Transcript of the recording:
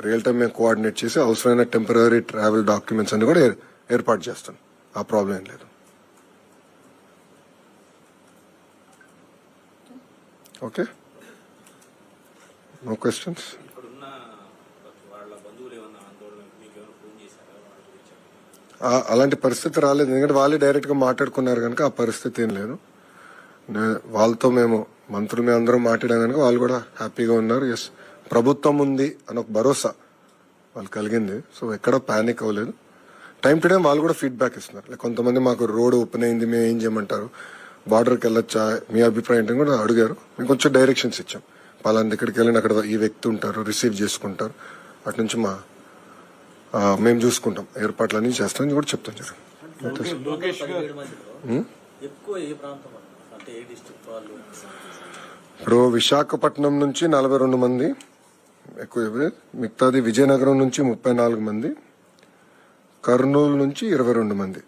Real time మేము coordinate చేసి అవసరమైన టెంపరీ ట్రావెల్ డాక్యుమెంట్స్ అన్ని కూడా ఏర్- ఏర్పాటు చేస్తాం. ఆ ప్రాబ్లం ఏం లేదు. ఓకే? నో క్వశ్చన్స్ అలాంటి పరిస్థితి రాలేదు. ఎందుకంటే వాళ్ళే డైరెక్ట్గా మాట్లాడుకున్నారు కనుక ఆ పరిస్థితి ఏం లేదు. వాళ్ళతో మేము మంత్రులు మేము అందరం మాట్లాడాం కనుక వాళ్ళు కూడా హ్యాపీగా ఉన్నారు. ఎస్ ప్రభుత్వం ఉంది అని ఒక భరోసా వాళ్ళు కలిగింది. సో ఎక్కడ పానిక్ అవ్వలేదు. టైం టు టైం వాళ్ళు కూడా ఫీడ్బ్యాక్ ఇస్తున్నారు. Like కొంతమంది మాకు రోడ్ ఓపెన్ అయింది మేము ఏం చేయమంటారు? బార్డర్కి వెళ్ళొచ్చా? మీ అభిప్రాయం ఏంటని కూడా అడిగారు. మేము కొంచెం డైరెక్షన్స్ ఇచ్చాం. పలానా దగ్గరికి వెళ్ళిన అక్కడ ఈ వ్యక్తి ఉంటారు రిసీవ్ చేసుకుంటారు. అటు నుంచి మా మేము చూసుకుంటాం. ఏర్పాట్లన్నీ చేస్తామని కూడా చెప్తాం జరిగింది డిస్ట్రిక్ట్ వాళ్ళు? ఇప్పుడు విశాఖపట్నం నుంచి నలభై రెండు మంది. ఎక్కువ మిగతాది విజయనగరం నుంచి ముప్పై నాలుగు మంది కర్నూలు నుంచి ఇరవై రెండు మంది.